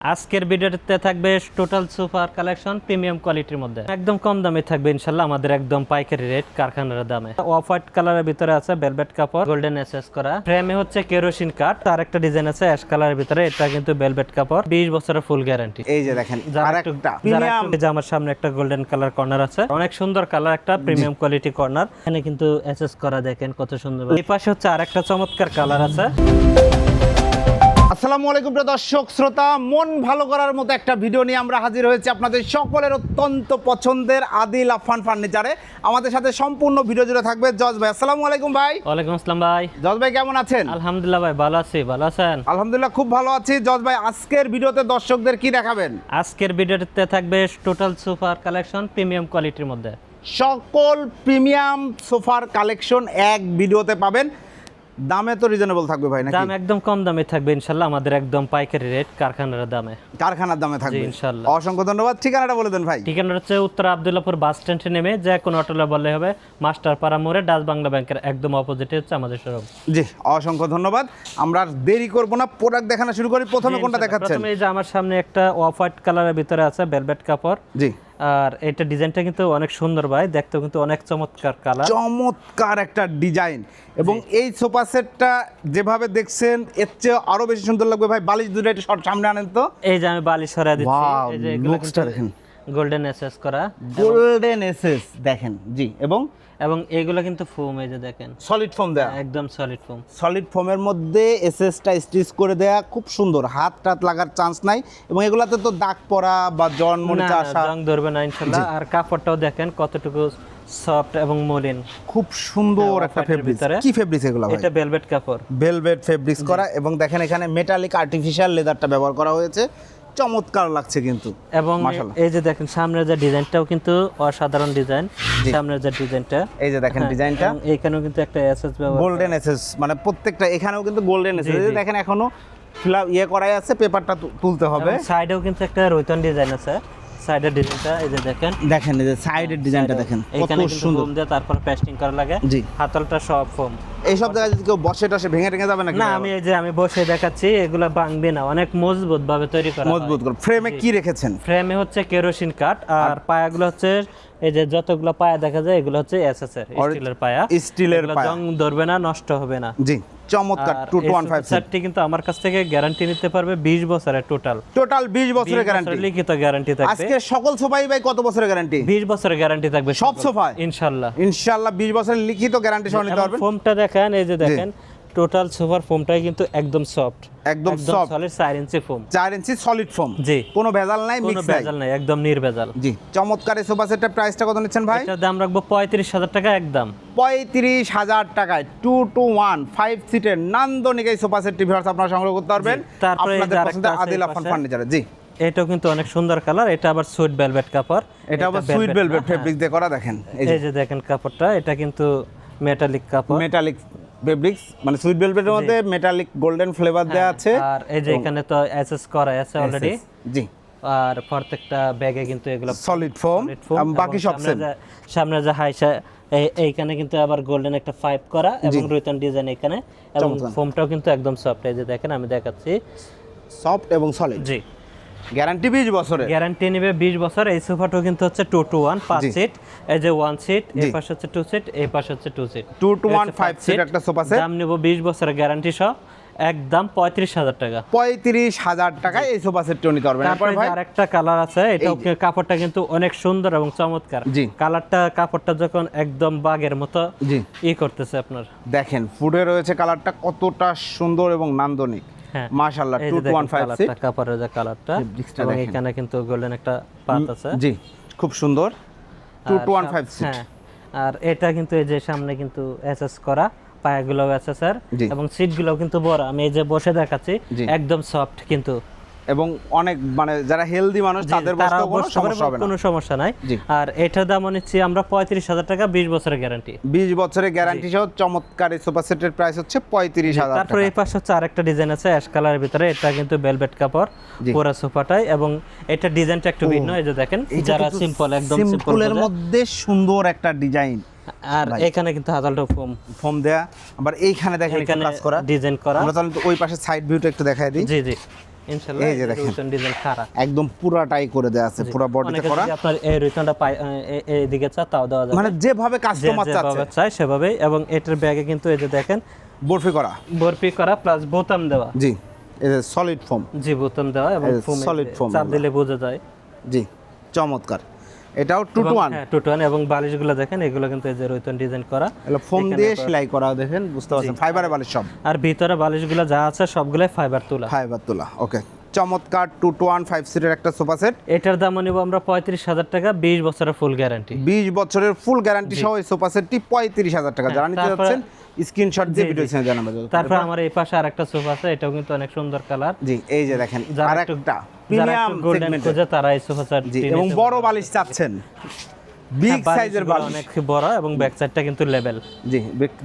আজকের ভিডিওতে থাকবে টোটাল সুপার কালেকশন প্রিমিয়াম কোয়ালিটির মধ্যে। একদম কম দামে থাকবে ইনশাল্লাহ আমাদের একদম পাইকারি রেট কারখানার দামে। অফ হোয়াইট কালারের ভিতরে আছে ভেলভেট কাপড় গোল্ডেন এসএস করা। ফ্রেমে হচ্ছে কেরোসিন কাঠ তার একটা ডিজাইন আছে অ্যাশ কালারের ভিতরে। এটা কিন্তু ভেলভেট কাপড় বিশ বছরের ফুল গ্যারান্টি এই যে দেখেন আমার সামনে একটা গোল্ডেন কালার কর্নার আছে। অনেক সুন্দর কালার একটা প্রিমিয়াম কোয়ালিটি কর্নার এখানে কিন্তু এসএস করা দেখেন কত সুন্দর এই পাশে হচ্ছে আরেকটা চমৎকার কালার আছে। আসসালামু আলাইকুম প্রিয় দর্শক শ্রোতা মন ভালো করার মতো একটা ভিডিও নিয়ে আমরা হাজির হয়েছি আপনাদের সকলের অত্যন্ত পছন্দের আদিল আফান ফার্নিচারে। আমাদের সাথে সম্পূর্ণ ভিডিও জুড়ে থাকবে জজ ভাই। আসসালামু আলাইকুম ভাই। ওয়ালাইকুম আসসালাম ভাই। জজ ভাই কেমন আছেন? আলহামদুলিল্লাহ ভাই ভালো আছি ভালো আছেন? আলহামদুলিল্লাহ খুব ভালো আছি। জজ ভাই আজকের ভিডিওতে দর্শকদের কি দেখাবেন? আজকের ভিডিওতে থাকবে টোটাল সুপার কালেকশন প্রিমিয়াম কোয়ালিটির মধ্যে। সকল প্রিমিয়াম সোফার কালেকশন এক ভিডিওতে পাবেন। দামে তো রিজনেবল থাকবে ভাই নাকি? দাম একদম কম দামে থাকবে ইনশাল্লাহ আমাদের একদম পাইকারি রেট কারখানার দামে। কারখানার দামে থাকবে। জি, ইনশাল্লাহ। অসংখ্য ধন্যবাদ। ঠিকানাটা বলে দেন ভাই। ঠিকানা হচ্ছে উত্তর আবদুল্লাপুর বাস স্ট্যান্ডে নেমে যে কোনো অটোলে বললে হবে মাস্টার পাড়া মোড়ে ডাচ বাংলা ব্যাংকের একদম অপোজিটে হচ্ছে আমাদের শোরুম জি অসংখ্য ধন্যবাদ। আমরা আর দেরি করব না প্রোডাক্ট দেখানো শুরু করি। প্রথমে কোনটা দেখাচ্ছেন? প্রথমে এই যে আমার সামনে একটা অফ হোয়াইট কালারের ভিতরে আছে ভেলভেট কাপড়। জি। আর এটা ডিজাইনটা কিন্তু অনেক সুন্দর ভাই দেখতেও কিন্তু অনেক চমৎকার কালার চমৎকার একটা ডিজাইন। এবং এই সোফা সেটটা যেভাবে দেখছেন এর চেয়ে আরও বেশি সুন্দর লাগবে ভাই। বালিশ দুটো একটু শর্ট সামনে আনেন তো। এই যে আমি বালিশ সরা দিচ্ছি। এই যে লুকসটা দেখেন। গোল্ডেন এসএস করা। গোল্ডেন এসএস দেখেন জি। এবং এবং এগুলো কিন্তু ফোম এই যে দেখেন। সলিড ফোম দেয়া। একদম সলিড ফোম সলিড ফোমের মধ্যে এসএসটা স্টিচ করে দেয়া খুব সুন্দর। হাত টাত লাগার চান্স নাই এবং এগুলাতে তো দাগ পড়া বা জন না মরিচা না, আসা জং ধরবে না ইনশাল্লাহ। আর কাপড়টাও দেখেন কতটুকু সফট এবং মলিন। খুব সুন্দর হ্যাঁ, একটা ফেব্রিক। কি ফেব্রিক এগুলো ভাই? এটা ভেলভেট কাপড়। ভেলভেট ফেব্রিক্স করা এবং দেখেন এখানে মেটালিক আর্টিফিশিয়াল লেদারটা ব্যবহার করা হয়েছে। চমৎকার লাগছে কিন্তু। এবং এই যে দেখেন সামনের যে ডিজাইনটাও কিন্তু অসাধারণ ডিজাইন। সামনের যে ডিজাইনটা। এই যে দেখেন ডিজাইনটা। এখানেও কিন্তু একটা এসএস গোল্ডেন এসএস মানে প্রত্যেকটা এখানেও কিন্তু গোল্ডেন এসএস। যে দেখেন এখনও ফিল ইয়ে করাই আছে পেপারটা তুলতে হবে। সাইডেও কিন্তু একটা রৈতন ডিজাইন আছে। সাইডের ডিজাইনটা এই যে দেখেন। দেখেন এই যে সাইডের ডিজাইনটা দেখেন কত এখানে সুন্দর। দিয়ে তারপর পেস্টিং করা লাগে। জি। হাতলটা সব ফোম এই সব জায়গায় যদি কেউ বসে টসে ভেঙে টেঙে যাবে না আমি এই যে আমি বসে দেখাচ্ছি এগুলো ভাঙবে না। অনেক মজবুত ভাবে তৈরি করা মজবুত করে। ফ্রেমে কি রেখেছেন? ফ্রেমে হচ্ছে কেরোসিন কাঠ আর পায়াগুলো হচ্ছে এই যে যতগুলো পায়া দেখা যায় এগুলো হচ্ছে এসএসএর স্টিলের পায়া। স্টিলের পায়া। জং ধরবে না নষ্ট হবে না। জি। চমৎকার টু ওয়ান ফাইভ সেটটি কিন্তু আমার কাছ থেকে গ্যারান্টি নিতে পারবে 20 বছরের টোটাল টোটাল বিশ বছরের গ্যারান্টি লিখিত গ্যারান্টি থাকবে। আজকে সকল সোফাই ভাই কত বছরের গ্যারান্টি 20 বছরের গ্যারান্টি থাকবে সব সোফা ইনশাল্লাহ। ইনশাল্লাহ বিশ বছরের লিখিত গ্যারান্টি সহ নিতে পারবেন। ফোমটা দেখেন এই যে দেখেন টোটাল সোফার ফোমটাই কিন্তু একদম সফট একদম soft। সলিড 4 ইঞ্চি ফোম চার ইঞ্চি সলিড ফোম জি। কোনো ভেজাল নাই মিক্স নাই। ভেজাল নাই একদম নির্ভেজাল। জি চমৎকার এই সোফা সেটের প্রাইসটা কত নিচ্ছেন ভাই? এটার দাম রাখব পঁয়ত্রিশ হাজার টাকা একদম। পঁয়ত্রিশ হাজার টাকায় টু টু ওয়ান ফাইভ সিটের নান্দনিক এই সোফা সেট টিভি আপনারা সংগ্রহ করতে পারবেন। তারপরে আপনাদের পছন্দের আদিল আফান। ফার্নিচারে জি। এটাও কিন্তু অনেক সুন্দর কালার এটা আবার সুইট ভেলভেট কাপড়। এটা আবার সুইট ভেলভেট ফেব্রিক দিয়ে করা দেখেন এই যে। দেখেন কাপড়টা এটা কিন্তু মেটালিক কাপড়। মেটালিক ফেব্রিক্স মানে সুইট ভেলভেটের মধ্যে মেটালিক গোল্ডেন ফ্লেভার দেওয়া আছে। আর এই যে এখানে তো এসএস করা আছে অলরেডি জি। আর প্রত্যেকটা ব্যাগে কিন্তু এগুলো সলিড ফোম বাকি সব সামনে সেম যে- সামনে যে হাইসা এইখানে কিন্তু আবার গোল্ডেন একটা ফাইভ করা এবং রুইতন ডিজাইন এখানে। এবং। ফোমটাও কিন্তু একদম সফট এই যে দেখেন আমি দেখাচ্ছি। সফট এবং সলিড জি। গ্যারান্টি বিশ বছরের? গ্যারান্টি নেবে বিশ বছর। এই সোফাটাও কিন্তু হচ্ছে টু টু ওয়ান পাঁচ জি। সিট এই যে ওয়ান সিট এই পাশে হচ্ছে টু সিট এই পাশে হচ্ছে two seat two two one five seat একটা সোফা সেট দাম নেব বিশ বছরের গ্যারান্টি সহ একদম পঁয়ত্রিশ হাজার টাকা। পঁয়ত্রিশ হাজার টাকায় এই সোফা সেটটিও নিতে পারবেন তারপরে ভাই? আরেকটা কালার আছে এটা কাপড়টা কিন্তু অনেক সুন্দর এবং চমৎকার। জি। কালারটা কাপড়টা যখন একদম বাগের মতো জি। ই করতেছে আপনার। দেখেন ফুডে রয়েছে কালারটা কতটা সুন্দর এবং নান্দনিক। মাশাআল্লাহ এই টু যে কালারটা এবং এখানে কিন্তু গোল্ডেন একটা পাত আছে। জি খুব সুন্দর। 2156 আর টু ওয়ান সাম- ফাইভ সিট হ্যাঁ আর এটা কিন্তু এই যে সামনে কিন্তু এসএস করা পায়াগুলো আছে স্যার। এবং সিটগুলো কিন্তু বড়। আমি এই যে বসে দেখাচ্ছি একদম সফট কিন্তু। এবং অনেক মানে যারা হেলদি মানুষ তাদের কোনো সমস্যা হবে কোনো সমস্যা নাই। আর এটার দাম নিচ্ছি আমরা পঁয়ত্রিশ হাজার টাকা বিশ বছরের গ্যারান্টি বিশ বছরের গ্যারান্টি সহ চমৎকার এই সোফা সেটের প্রাইস হচ্ছে পঁয়ত্রিশ হাজার তারপরে এই পাশে হচ্ছে আরেকটা ডিজাইন আছে অ্যাশ কালারের ভিতরে এটা কিন্তু ভেলভেট কাপড়। পুরো সোফাটাই এবং এটা ডিজাইনটা একটু ভিন্ন এই যে দেখেন যারা সিম্পল একদম সিম্পলের মধ্যে সুন্দর একটা ডিজাইন আর এখানে কিন্তু হাজালটা ফোম ফর্ম দেয়া। আবার এইখানে দেখেন কাজ করা। ডিজাইন করা। আমরা তাহলে ওই পাশে সাইড ভিউটা একটু দেখাই দিই। জি জি। ইনশাআল্লাহ এই যে দেখেন। ডিজাইন খাড়া। একদম পুরাটাই করে আছে পুরো বডিতে করা। আপনার এই চা তাও দেওয়া যাবে। মানে যেভাবে যে কাস্টমার চাচ্ছে। চাই সেভাবেই। এবং এটার ব্যাগে কিন্তু এই যে দেখেন বরফি করা। বরফি করা প্লাস বোতাম দেওয়া। জি সলিড ফোম জি বোতাম দেওয়া এবং চাপ দিলে বোঝা যায়। জি চমৎকার। এটাও টু টু ওয়ান হ্যাঁ টু টু এবং বালিশগুলো দেখেন এগুলো কিন্তু এই যে রুইতন ডিজাইন করা। এগুলো ফোম দিয়ে সেলাই করা দেখেন বুঝতে পারছেন? ফাইবারে বালিশ সব। আর ভিতরে বালিশগুলো যা আছে সবগুলাই ফাইবার তোলা। ফাইবার তোলা ওকে চমৎকার টু টু ওয়ান ফাইভ সিটের একটা সোফা সেট এটার দাম নিব আমরা পঁয়ত্রিশ হাজার টাকা বিশ বছরের ফুল গ্যারান্টি বিশ বছরের ফুল গ্যারান্টি সহ এই সোফা সেটটি পঁয়ত্রিশ হাজার টাকা। যারা নিতে হ্যাঁ, যাচ্ছেন স্ক্রিনশট দিয়ে ভিডিও ছেড়ে জানাবেন তারপর আমার এই পাশে আরেকটা সোফা আছে এটাও কিন্তু অনেক সুন্দর কালার জি এই যে দেখেন যারা প্রিমিয়াম তারা এই সোফা সেট এবং বড় বালিশ চাচ্ছেন। বিগ সাইজের বালিশ। অনেক বড় এবং ব্যাক সাইডটা কিন্তু লেভেল জি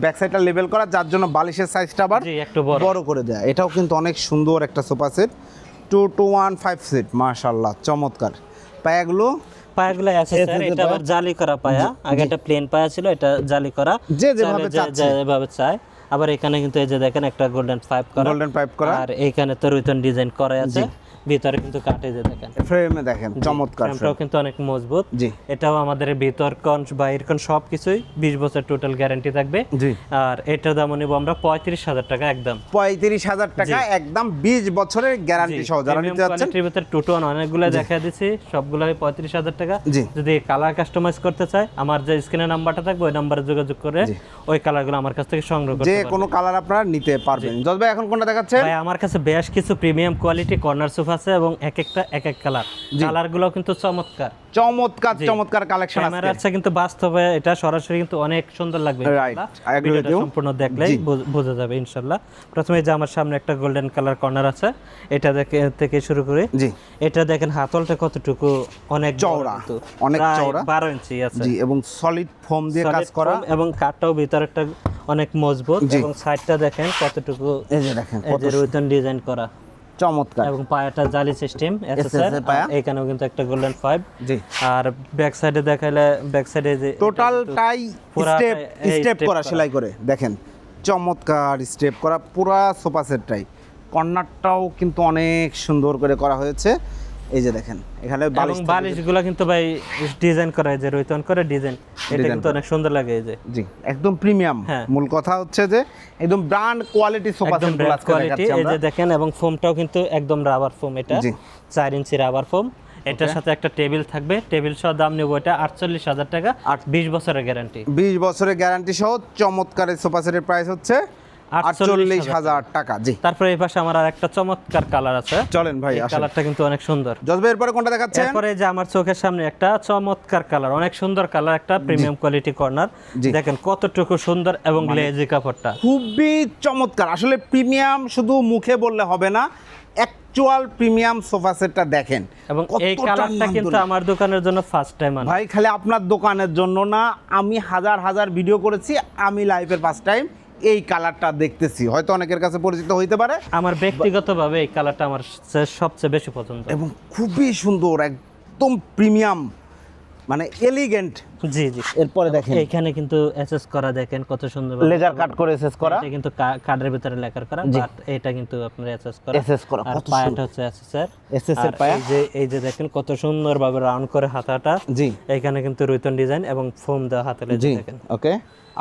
ব্যাক সাইডটা লেভেল করা যার জন্য বালিশের সাইজটা আবার জি একটু বড়। বড় করে দেয়। এটাও কিন্তু অনেক সুন্দর একটা sofa set two two one five seat মাশাল্লাহ চমৎকার। পায়াগুলো পায়াগুলো আছে স্যার এটা আবার জালি করা পায়া। আগে একটা প্লেন পায়া ছিল এটা জালি করা। যে যেভাবে। যেভাবে চায়। আবার এখানে কিন্তু এই যে দেখেন একটা গোল্ডেন পাইপ করা। গোল্ডেন পাইপ করা। আর এইখানে তো রুইতন ডিজাইন করা আছে। ভিতরে কিন্তু কাটে যে দেখেন। ফ্রেমে দেখেন চমৎকার ফ্রেমটাও কিন্তু অনেক মজবুত। জি। এটাও আমাদের ভিতর সব কিছুই বিশ বছর টোটাল গ্যারান্টি থাকবে। জি। আর এটার দাম নিব আমরা পঁয়ত্রিশ হাজার টাকা একদম। পঁয়ত্রিশ হাজার টাকা একদম বিশ বছরের গ্যারান্টি সহ যারা নিতে যাচ্ছেন। কোয়ালিটির ভিতরে টুটন অনেকগুলো দেখা দিচ্ছি সবগুলোই পঁয়ত্রিশ হাজার টাকা। যদি কালার কাস্টমাইজ করতে চায় আমার যে স্ক্রিনে নাম্বারটা থাকবে ওই নাম্বারে যোগাযোগ করে ওই কালারগুলো আমার কাছ থেকে সংগ্রহ করতে যে কোনো কালার আপনারা নিতে পারবেন। জজ ভাই এখন কোনটা দেখাচ্ছে ভাই আমার কাছে বেশ কিছু প্রিমিয়াম কোয়ালিটি কর্নার সোফা আছে এবং এক একটা এক এক কালার কালারগুলো কিন্তু চমৎকার। চমৎকার চমৎকার কালেকশন ক্যামেরা আছে আছে কিন্তু বাস্তবে এটা সরাসরি কিন্তু অনেক সুন্দর লাগবে ইনশাআল্লাহ। You. সম্পূর্ণ দেখলেই বোঝা যাবে ইনশাল্লাহ। প্রথমে যে আমার সামনে একটা গোল্ডেন কালার কর্নার আছে এটা দেখে থেকে শুরু করি। জি। এটা দেখেন হাতলটা কতটুকু অনেক চওড়া। অনেক চওড়া। বারো ইঞ্চি আছে। জি এবং সলিড ফোম দিয়ে কাজ করা। এবং কাঠটাও ভিতরটা অনেক মজবুত। এবং সাইডটা দেখেন কতটুকু এই যে দেখেন কত ডিজাইন করা। চমৎকার। এবং পায়াটা জালি সিস্টেম। এখানেও কিন্তু একটা গোল্ডেন ফাইভ জি। আর ব্যাক সাইডে দেখাইলে ব্যাক সাইডে যে টোটালটাই স্টেপ স্টেপ করা। সেলাই করে। দেখেন চমৎকার স্টেপ করা পুরা সোফা সেটটাই কর্নারটাও কিন্তু অনেক সুন্দর করে করা হয়েছে। এই যে দেখেন এখানে বালিশ। বালিশগুলো কিন্তু ভাই ডিজাইন করা যে রইতন করে ডিজাইন এটা কিন্তু অনেক সুন্দর লাগে এই যে। জি একদম প্রিমিয়াম। মূল কথা হচ্ছে যে একদম brand quality sofa set brand quality এই যে দেখেন এবং ফোমটাও কিন্তু একদম রাবার ফোম এটা। জি। চার ইঞ্চি রাবার ফোম এটার সাথে একটা টেবিল থাকবে। টেবিল সহ দাম নেব এটা আটচল্লিশ হাজার টাকা আট- বিশ বছরের গ্যারান্টি বিশ বছরের গ্যারান্টি সহ চমৎকার সোফা সেটের প্রাইস হচ্ছে আটচল্লিশ হাজার টাকা জি। তারপরে এই পাশে আমার আর একটা চমৎকার কালার আছে। চলেন ভাই কালারটা কিন্তু অনেক সুন্দর। জজবে এরপরে কোনটা দেখাচ্ছেন? এরপরে যে আমার চোখের সামনে একটা চমৎকার কালার অনেক সুন্দর কালার একটা প্রিমিয়াম কোয়ালিটি কর্নার দেখেন কতটুকু সুন্দর এবং লেজি কাপড়টা। খুবই চমৎকার। আসলে প্রিমিয়াম শুধু মুখে বললে হবে না অ্যাকচুয়াল প্রিমিয়াম সোফা সেটটা দেখেন। এবং এই কালারটা কিন্তু আমার দোকানের জন্য ফার্স্ট টাইম ভাই খালি আপনার দোকানের জন্য না আমি হাজার হাজার ভিডিও করেছি আমি লাইফের ফার্স্ট টাইম এই কালারটা দেখতেছি। হয়তো অনেকের কাছে পরিচিত হইতে পারে। আমার ব্যক্তিগতভাবে এই কালারটা আমার সবচেয়ে বেশি পছন্দ। এবং খুবই সুন্দর একদম প্রিমিয়াম মানে এলিগেন্ট জি জি। এরপরে দেখেন। এইখানে কিন্তু এসএস করা দেখেন কত সুন্দর লেজার কাট করে। শেষ করা। এটা কিন্তু কার্ডের ভিতরে লেখার করা বাট এটা কিন্তু আপনার এসএস করা। SS করা, আর পায়াটা হচ্ছে এসএস এর। SS এর পায়া। এই যে এই যে দেখেন কত সুন্দর ভাবে রাউন্ড করে হাতাটা। জি। এখানে কিন্তু রুইতন ডিজাইন এবং ফোম দেওয়া হাতে জি দেখেন। ওকে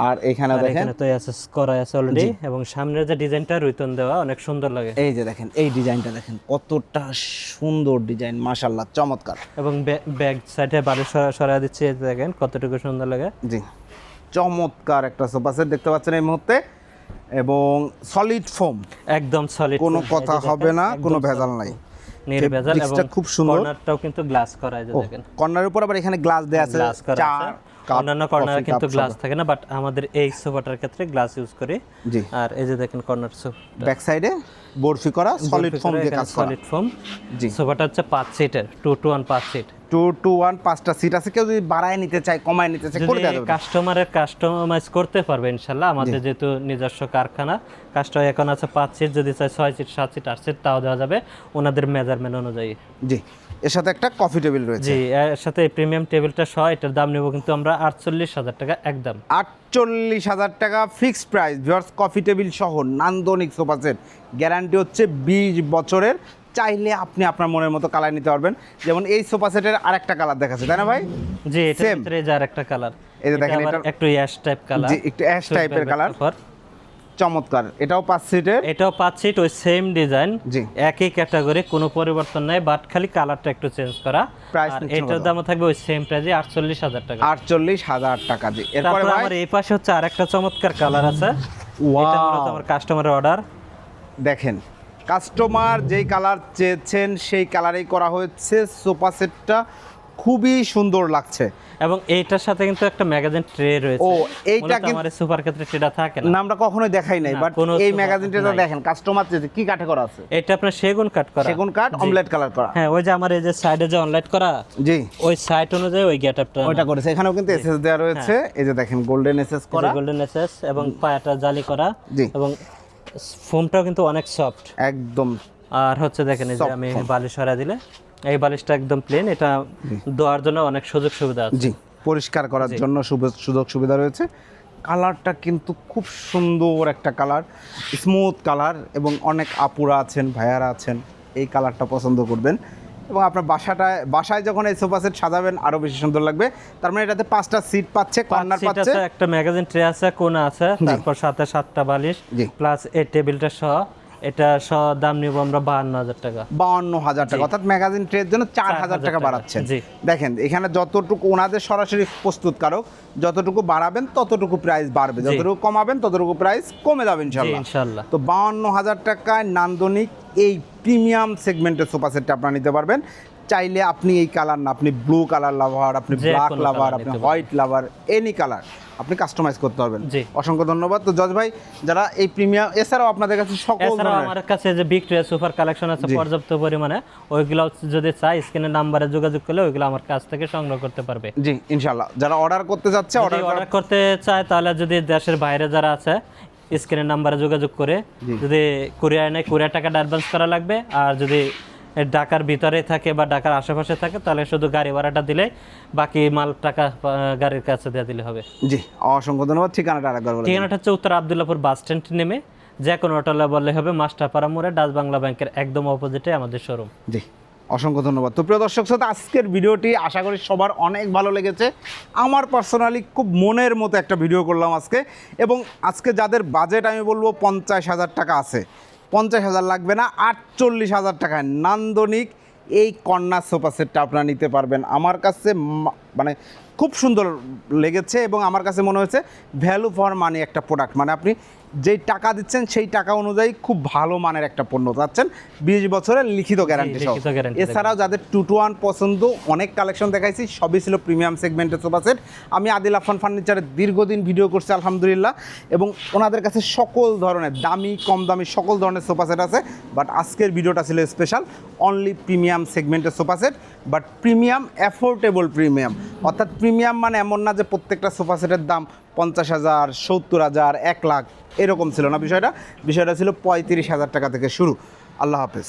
আর এখানে দেখেন এখানে তো এসএস করা আছে অলরেডি এবং সামনের যে ডিজাইনটা রুইতন দেওয়া অনেক সুন্দর লাগে। এই যে দেখেন এই ডিজাইনটা দেখেন কতটা সুন্দর ডিজাইন মাশাল্লাহ চমৎকার। এবং ব্যাক সাইডে বাড়ি সরা দিচ্ছে দেখেন কতটুকু সুন্দর লাগে। জি চমৎকার একটা সোফা সেট দেখতে পাচ্ছেন এই মুহূর্তে এবং সলিড ফোম একদম সলিড কোনো কথা হবে না কোনো ভেজাল নাই। নির্ভেজাল এবং খুব সুন্দর। কর্নারটাও কিন্তু গ্লাস করা যে দেখেন। কর্নারের উপর আবার এখানে গ্লাস দেয়া আছে গ্লাস করা চা আছে। কাপ, অন্যান্য কর্নার কিন্তু গ্লাস থাকে না বাট আমাদের এই সোফাটার ক্ষেত্রে গ্লাস ইউজ করি। জি। আর এই যে দেখেন কর্নার সোফা ব্যাক সাইডে বরফি করা সলিড ফোম দিয়ে কাজ করা। সলিড ফোম জি। সোফাটা হচ্ছে পাঁচ সিটের টু টু ওয়ান পাঁচ সিট টু টু ওয়ান পাঁচটা সিট আছে কেউ যদি বাড়ায় নিতে চায় কমায় নিতে চায় করে দেওয়া কাস্টমারের কাস্টমাইজ করতে পারবে ইনশাল্লাহ। আমাদের যেহেতু নিজস্ব কারখানা কাস্টমার এখন আছে পাঁচ সিট যদি চাই ছয় সিট সাত সিট আট সিট তাও দেওয়া যাবে। ওনাদের মেজারমেন্ট অনুযায়ী। জি। এর সাথে একটা কফি টেবিল রয়েছে। জি এর সাথে এই প্রিমিয়াম টেবিলটা সহ এটার দাম নেব কিন্তু আমরা আটচল্লিশ হাজার টাকা একদম। আটচল্লিশ হাজার টাকা fixed price viewers coffee table সহ নান্দনিক সোফা সেট গ্যারান্টি হচ্ছে বিশ বছরের। চাইলে আপনি আপনার মনের মতো কালার নিতে পারবেন। যেমন এই সোফা সেটের আরেকটা কালার দেখাচ্ছে তাই না ভাই? জি যার একটা কালার এই যে দেখেন, এটা- একটু অ্যাশ টাইপ কালার জি, একটু type এর colour। চমৎকার। এটাও পাঁচ সিটের। এটাও পাঁচ সিট ওই সেম ডিজাইন জি। একই ক্যাটাগরি কোনো পরিবর্তন নাই বাট খালি কালারটা একটু চেঞ্জ করা। নিচ্ছেন এটার? দামও থাকবে ওই সেম প্রাইজে আটচল্লিশ হাজার টাকা। আটচল্লিশ হাজার টাকা জি। এরপরে আমার এই পাশে হচ্ছে আরেকটা চমৎকার কালার আছে। এটা আমার কাস্টমারের অর্ডার দেখেন কাস্টমার যেই কালার চেয়েছেন সেই কালারেই করা হয়েছে। সোফা সেটটা খুবই সুন্দর লাগছে। এবং এইটার সাথে কিন্তু একটা ম্যাগাজিন ট্রে রয়েছে। ও, এইটা কিন্তু- আমার সুপার ক্ষেত্রে সেটা থাকে না। আমরা কখনোই দেখাই নাই বাট এই ম্যাগাজিনটা দেখেন কাস্টমার চেয়েছে কি কাঠে করা আছে? এটা আপনার সেগুন কাট করা। সেগুন কাট। অমলেট কালার করা। হ্যাঁ ওই যে আমার এই যে সাইডে যে অনলাইট করা জি। ওই সাইড অনুযায়ী ওই গেটআপটা ওইটা করেছে। এখানেও কিন্তু এসএস দেওয়া রয়েছে। এই যে দেখেন গোল্ডেন এসএস করা। গোল্ডেন এসএস এবং পায়াটা জালি করা। জি। এবং ফোমটাও কিন্তু অনেক সফট। একদম আর হচ্ছে দেখেন এই যে আমি। বালিশ সরা দিলে এই বালিশটা একদম প্লেন এটা দেওয়ার জন্য অনেক সুযোগ সুবিধা আছে। জি পরিষ্কার করার জন্য সুযোগ সুবিধা রয়েছে। কালারটা কিন্তু খুব সুন্দর একটা কালার স্মুথ কালার এবং অনেক আপুরা আছেন ভাইয়ারা আছেন এই কালারটা পছন্দ করবেন। এবং আপনার বাসাটায় বাসায় যখন এই সোফা সেট সাজাবেন আরও বেশি সুন্দর লাগবে। তার মানে এটাতে পাঁচটা সিট পাচ্ছে কর্নার পাচ্ছে। একটা ম্যাগাজিন ট্রে আছে কোনা আছে তারপর সাথে সাতটা বালিশ প্লাস এই টেবিলটা সহ। এটা দাম নিব আমরা বাহান্ন হাজার টাকা। বাহান্ন হাজার টাকা অর্থাৎ ম্যাগাজিন ট্রের জন্য চার হাজার টাকা বাড়াচ্ছেন। দেখেন এখানে যতটুকু ওনাদের সরাসরি প্রস্তুতকারক যতটুকু বাড়াবেন ততটুকু প্রাইস বাড়বে। যতটুকু কমাবেন ততটুকু প্রাইস কমে যাবে ইনশাল্লাহ ইনশাল্লাহ তো বাহান্ন হাজার টাকায় নান্দনিক এই প্রিমিয়াম সেগমেন্টের সোফা সেটটা আপনারা নিতে পারবেন। চাইলে আপনি এই কালার না আপনি ব্লু কালার লাভার আপনি ব্ল্যাক লাভার আপনি হোয়াইট লাভার এনি কালার আপনি কাস্টমাইজ করতে পারবেন। অসংখ্য ধন্যবাদ। তো জজ ভাই যারা এই প্রিমিয়াম এছাড়াও আপনাদের কাছে সকল ধরনের আমার কাছে যে ভিক্টোরিয়া সুপার কালেকশন আছে পর্যাপ্ত পরিমাণে ওইগুলো যদি চাই স্ক্রিনের নাম্বারে যোগাযোগ করলে ওইগুলো আমার কাছ থেকে সংগ্রহ করতে পারবে। জি ইনশাল্লাহ যারা অর্ডার করতে যাচ্ছে অর্ডার অর্ডার করতে চায় তাহলে যদি দেশের বাইরে যারা আছে স্ক্রিনের নাম্বারে যোগাযোগ করে যদি কুরিয়ার নেয় কুরিয়ার টাকাটা অ্যাডভান্স করা লাগবে আর যদি ঢাকার ভিতরে থাকে বা ঢাকার আশেপাশে থাকে তাহলে শুধু গাড়ি ভাড়াটা দিলে বাকি মাল টাকা গাড়ির কাছে দিয়ে দিলে হবে। জি অসংখ্য ধন্যবাদ। ঠিকানাটা আরেকবার ঠিকানাটা হচ্ছে উত্তর আবদুল্লাপুর বাস স্ট্যান্ড নেমে যে কোনো হোটেলে বললে হবে মাস্টারপাড়া মোড়ে ডাচ বাংলা ব্যাংকের একদম অপোজিটে আমাদের শোরুম জি অসংখ্য ধন্যবাদ। তো প্রিয় দর্শক শ্রোতা আজকের ভিডিওটি আশা করি সবার অনেক ভালো লেগেছে। আমার পার্সোনালি খুব মনের মতো একটা ভিডিও করলাম আজকে। এবং আজকে যাদের বাজেট আমি বলব পঞ্চাশ হাজার টাকা আছে পঞ্চাশ হাজার লাগবে না, আটচল্লিশ হাজার টাকায় নান্দনিক এই কন্যা সোফা সেটটা আপনারা নিতে পারবেন। আমার কাছে মানে খুব সুন্দর লেগেছে এবং আমার কাছে মনে হয়েছে ভ্যালু ফর মানি একটা প্রোডাক্ট মানে আপনি যেই টাকা দিচ্ছেন সেই টাকা অনুযায়ী খুব ভালো মানের একটা পণ্য পাচ্ছেন। বিশ বছরের লিখিত গ্যারান্টি সহ। এছাড়াও যাদের টু টু ওয়ান পছন্দ অনেক কালেকশন দেখাইছি সবই ছিল প্রিমিয়াম সেগমেন্টের সোফা সেট আমি আদিল আফান ফার্নিচারের দীর্ঘদিন ভিডিও করছি আলহামদুলিল্লাহ। এবং ওনাদের কাছে সকল ধরনের দামি কম দামি সকল ধরনের সোফা সেট আছে। বাট আজকের ভিডিওটা ছিল স্পেশাল অনলি প্রিমিয়াম সেগমেন্টের sofa set but premium affordable premium অর্থাৎ প্রিমিয়াম মানে এমন না যে প্রত্যেকটা সোফা সেটের দাম পঞ্চাশ হাজার, সত্তর হাজার, এক লাখ, এরকম ছিল না বিষয়টা। বিষয়টা ছিল পঁয়ত্রিশ হাজার টাকা থেকে শুরু। আল্লাহ হাফেজ।